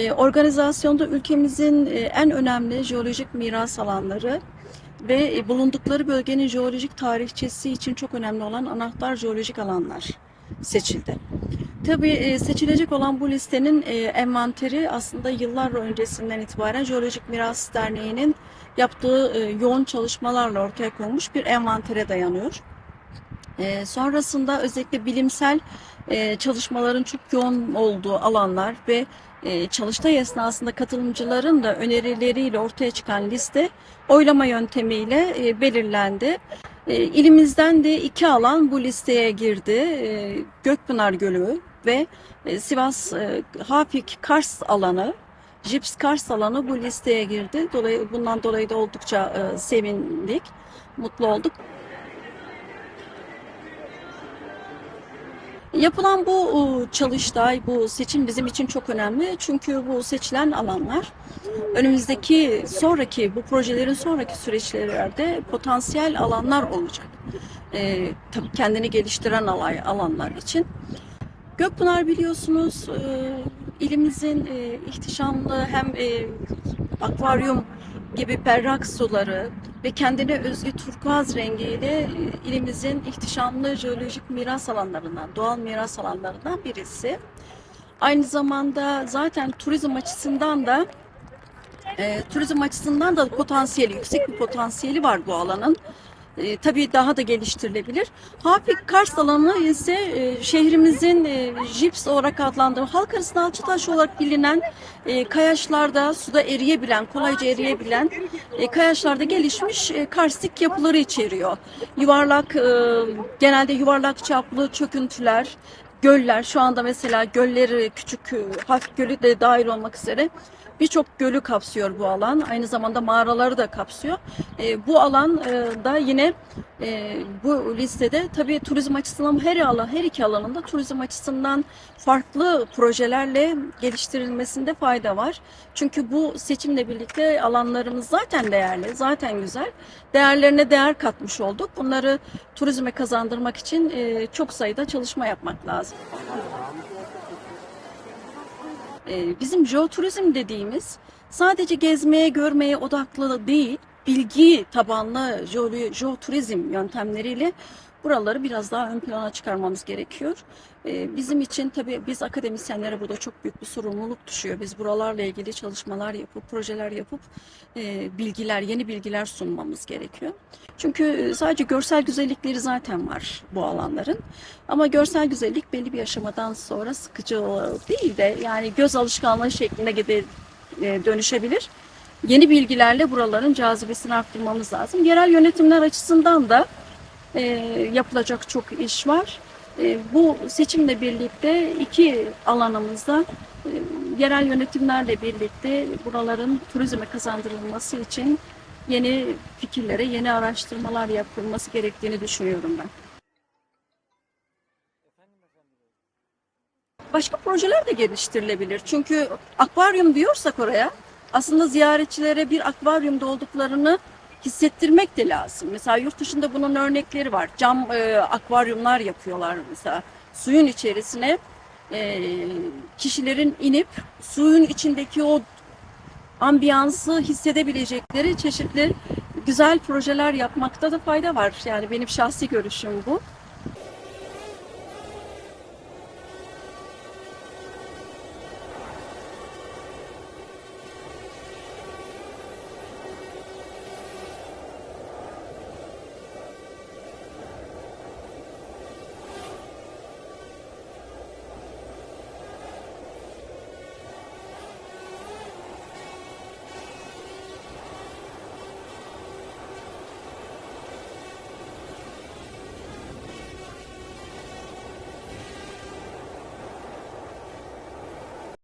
Ee, Organizasyonda ülkemizin e, en önemli jeolojik miras alanları ve e, bulundukları bölgenin jeolojik tarihçesi için çok önemli olan anahtar jeolojik alanlar seçildi. Tabii e, seçilecek olan bu listenin e, envanteri aslında yıllar öncesinden itibaren Jeolojik Miras Derneği'nin yaptığı yoğun çalışmalarla ortaya konmuş bir envantere dayanıyor. Sonrasında özellikle bilimsel e, çalışmaların çok yoğun olduğu alanlar ve e, çalıştay esnasında katılımcıların da önerileriyle ortaya çıkan liste oylama yöntemiyle e, belirlendi. E, ilimizden de iki alan bu listeye girdi. E, Gökpınar Gölü ve e, Sivas e, Hafik Kars alanı, Jips Kars alanı bu listeye girdi. Dolayı, bundan dolayı da oldukça e, sevindik, mutlu olduk. Yapılan bu e, çalıştay, bu seçim bizim için çok önemli. Çünkü bu seçilen alanlar önümüzdeki sonraki bu projelerin sonraki süreçlerde potansiyel alanlar olacak. E, tabii kendini geliştiren alay, alanlar için. Gökpınar biliyorsunuz e, ilimizin e, ihtişamlı hem e, akvaryum gibi berrak suları ve kendine özgü turkuaz rengiyle e, ilimizin ihtişamlı jeolojik miras alanlarından, doğal miras alanlarından birisi. Aynı zamanda zaten turizm açısından da e, turizm açısından da potansiyeli, yüksek bir potansiyeli var bu alanın. E, tabii daha da geliştirilebilir. Hafik Kars alanı ise e, şehrimizin e, jips olarak adlandırılan, halk arasında alçıtaş olarak bilinen e, kayaçlarda suda eriyebilen, kolayca eriyebilen e, kayaçlarda gelişmiş e, karstik yapıları içeriyor. Yuvarlak, genelde yuvarlak çaplı çöküntüler, göller, şu anda mesela gölleri, küçük Hafik Gölü de dahil olmak üzere birçok gölü kapsıyor bu alan. Aynı zamanda mağaraları da kapsıyor. E, bu alan e, da yine e, bu listede tabii turizm açısından her alan, her iki alanında turizm açısından farklı projelerle geliştirilmesinde fayda var. Çünkü bu seçimle birlikte alanlarımız zaten değerli, zaten güzel. Değerlerine değer katmış olduk. Bunları turizme kazandırmak için e, çok sayıda çalışma yapmak lazım. Ee, bizim jeoturizm dediğimiz sadece gezmeye, görmeye odaklı değil, bilgi tabanlı jeoturizm yöntemleriyle buraları biraz daha ön plana çıkarmamız gerekiyor. Ee, Bizim için tabii biz akademisyenlere burada çok büyük bir sorumluluk düşüyor. Biz buralarla ilgili çalışmalar yapıp, projeler yapıp e, bilgiler, yeni bilgiler sunmamız gerekiyor. Çünkü sadece görsel güzellikleri zaten var bu alanların. Ama görsel güzellik belli bir aşamadan sonra sıkıcı değil de yani göz alışkanlığı şeklinde e, dönüşebilir. Yeni bilgilerle buraların cazibesini arttırmamız lazım. Yerel yönetimler açısından da e, yapılacak çok iş var. E, bu seçimle birlikte iki alanımızda e, yerel yönetimlerle birlikte buraların turizme kazandırılması için yeni fikirlere, yeni araştırmalar yapılması gerektiğini düşünüyorum ben. Başka projeler de geliştirilebilir. Çünkü akvaryum diyorsak oraya aslında ziyaretçilere bir akvaryumda olduklarını hissettirmek de lazım. Mesela yurt dışında bunun örnekleri var. Cam e, akvaryumlar yapıyorlar mesela. Suyun içerisine e, kişilerin inip suyun içindeki o ambiyansı hissedebilecekleri çeşitli güzel projeler yapmakta da fayda var. Yani benim şahsi görüşüm bu.